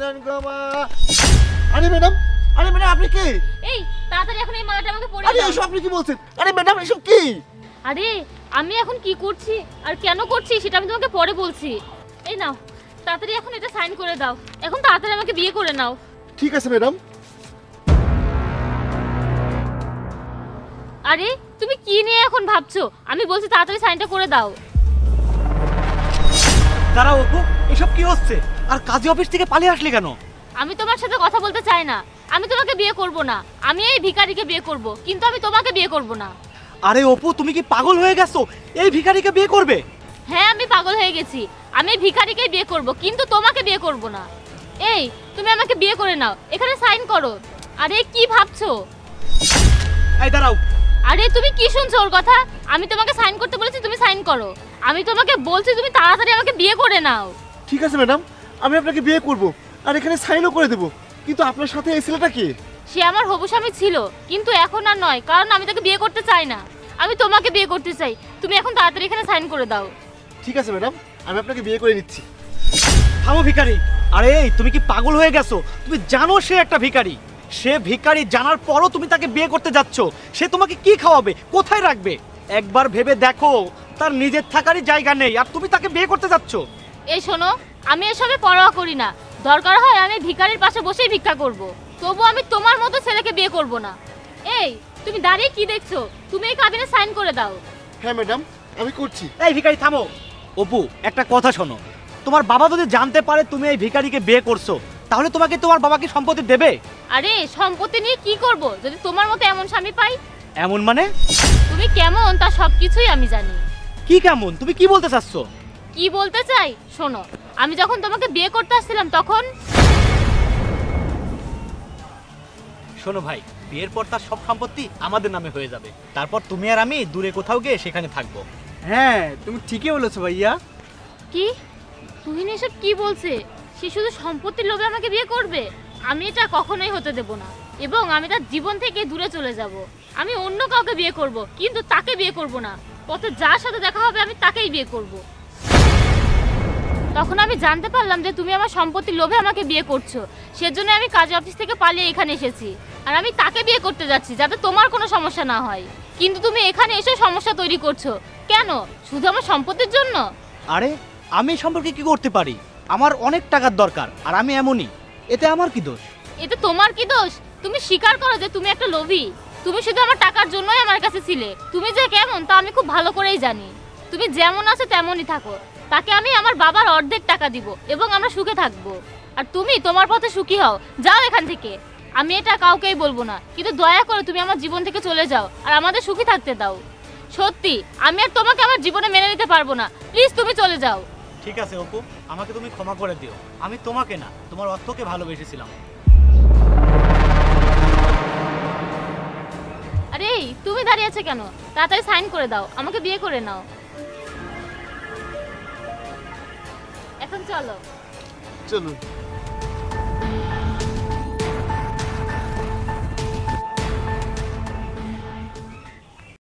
দেন গো মা আরে ম্যাডাম আরে ম্যাডাম আপনি কি? এই তাড়াতাড়ি এখন এই মালাটা আমাকে পরিয়ে আরে দাও। এসব আপনি কি বলছেন? আরে ম্যাডাম এসব কি? আরে আমি এখন কি করছি আর কেন করছি সেটা আমি তোমাকে পরে বলছি। এই নাও তাড়াতাড়ি এখন এটা সাইন করে দাও। এখন তাড়াতাড়ি আমাকে বিয়ে করে নাও। ঠিক আছে ম্যাডাম। আরে তুমি কি নিয়ে এখন ভাবছ? আমি বলছি তাড়াতাড়ি সাইনটা করে দাও। দাঁড়াও অপু এসব কি হচ্ছে? আর কাজী অফিস থেকে পালিয়ে আসলি কেন? আমি তোমার সাথে কথা বলতে চাই না। আমি তোমাকে বিয়ে করব না। আমি এই ভিখারিকে বিয়ে করব কিন্তু আমি তোমাকে বিয়ে করব না। আরে অপু তুমি কি পাগল হয়ে গেছো? এই ভিখারিকে বিয়ে করবে? হ্যাঁ আমি পাগল হয়ে গেছি। আমি এই ভিখারিকেই বিয়ে করব কিন্তু তোমাকে বিয়ে করব না। এই তুমি আমাকে বিয়ে করে নাও। এখানে সাইন করো। আরে কি ভাবছ? এই দাঁড়াও। আরে তুমি কি শুনছো ওর কথা? আমি তোমাকে সাইন করতে বলেছি তুমি করো। আমি তোমাকে বলছি তুমি তাড়াতাড়ি আমাকে বিয়ে করে নাও। ঠিক আছে ম্যাডাম। আমি আপনাকে বিয়ে করব আর এখানে সাইনও করে দেব। কিন্তু আপনার সাথে এই ছেলেটা কে? সে আমার হবু স্বামী ছিল কিন্তু এখন আর নয় কারণ আমি তাকে বিয়ে করতে চাই না। আমি তোমাকে বিয়ে করতে চাই। তুমি এখন তাড়াতাড়ি এখানে সাইন করে দাও। ঠিক আছে ম্যাডাম। আমি আপনাকে বিয়ে করে নিচ্ছি। থামো ভিখারি। আরে এই তুমি কি পাগল হয়ে গেছো? তুমি জানো সে একটা ভিখারি। সে ভিখারি জানার পরও তুমি তাকে বিয়ে করতে যাচ্ছ। সে তোমাকে কি খাওয়াবে? কোথায় রাখবে? একবার ভেবে দেখো। তার নিজের থাকারই জায়গা নেই আর তুমি তাকে বিয়ে করতে যাচ্ছ? এই শোনো আমি এসবে পরোয়া করি না। দরকার হয় আমি ভিখারির পাশে বসেই ভিক্ষা করব। তবু আমি তোমার মতো ছেলেকে বিয়ে করব না। এই তুমি দাঁড়িয়ে কি দেখছ? তুমি এই কাবিনে সাইন করে দাও। হ্যাঁ ম্যাডাম আমি করছি। এই ভিখারি থামো। অপু একটা কথা শোনো। তোমার বাবা যদি জানতে পারে তুমি এই ভিখারিকে বিয়ে করছ তাহলে তোমাকে তোমার বাবাকে সম্পত্তি দেবে? আরে সম্পত্তি নিয়ে কি করব? যদি তোমার মতো এমন স্বামী পাই? এমন মানে? তুমি কেমন তা সব কিছুই আমি জানি। কি কেমন? তুমি কি বলতে চাচ্ছ? কি বলতে চাই? শোনো আমি যখন তোমাকে বিয়ে করতে আসছিলাম তখন শোনো ভাই বিয়ের পর তার সব সম্পত্তি আমাদের নামে হয়ে যাবে। তারপর তুমি আর আমি দূরে কোথাও গিয়ে সেখানে থাকব। হ্যাঁ তুমি ঠিকই বলেছ ভাইয়া। কি? তুহিন এসব কি বলছে? সে শুধু সম্পত্তির লোভে আমাকে বিয়ে করবে? আমি এটা কখনোই হতে দেব না। এবং আমি তার জীবন থেকে দূরে চলে যাব। আমি অন্য কাউকে বিয়ে করব কিন্তু তাকে বিয়ে করব না। পথে যার সাথে দেখা হবে আমি তাকেই বিয়ে করব। তখন আমি জানতে পারলাম যে তুমি আমার সম্পত্তির লোভে আমাকে বিয়ে করছ। সেজন্য আমি কাজ অফিস থেকে পালিয়ে এখানে এসেছি। আর আমি তাকে বিয়ে করতে যাচ্ছি যাতে তোমার কোনো সমস্যা না হয়। কিন্তু তুমি এখানে এসে সমস্যা তৈরি করছ। কেন? শুধু আমার সম্পত্তির জন্য? আরে আমি সম্পর্কে কি করতে পারি? আমার অনেক টাকার দরকার আর আমি এমনই। এতে আমার কি দোষ? এতে তোমার কি দোষ? তুমি স্বীকার করো যে তুমি একটা লোভী। তুমি শুধু আমার টাকার জন্যই আমার কাছে ছিলে। তুমি যে কেমন, তা আমি খুব ভালো করেই জানি। তুমি যেমন আছো তেমনই থাকো। তাকে আমি আমার বাবার অর্ধেক টাকা দিব এবং আমরা সুখে থাকব। আর তুমি তোমার পথে সুখী হও। যাও এখান থেকে। আমি এটা কাউকেই বলব না। কিন্তু দয়া করে তুমি আমার জীবন থেকে চলে যাও আর আমাদের সুখী থাকতে দাও। সত্যি, আমি আর তোমাকে আমার জীবনে মেনে নিতে পারব না। প্লিজ তুমি চলে যাও। ঠিক আছে অপু, আমাকে তুমি ক্ষমা করে দিও। আমি তোমাকে না, তোমার অর্থকে ভালোবেসেছিলাম। তুমি দাঁড়িয়ে আছে কেন? তাড়াতাড়ি সাইন করে দাও, আমাকে বিয়ে করে নাও। এখন চলো। চলুন।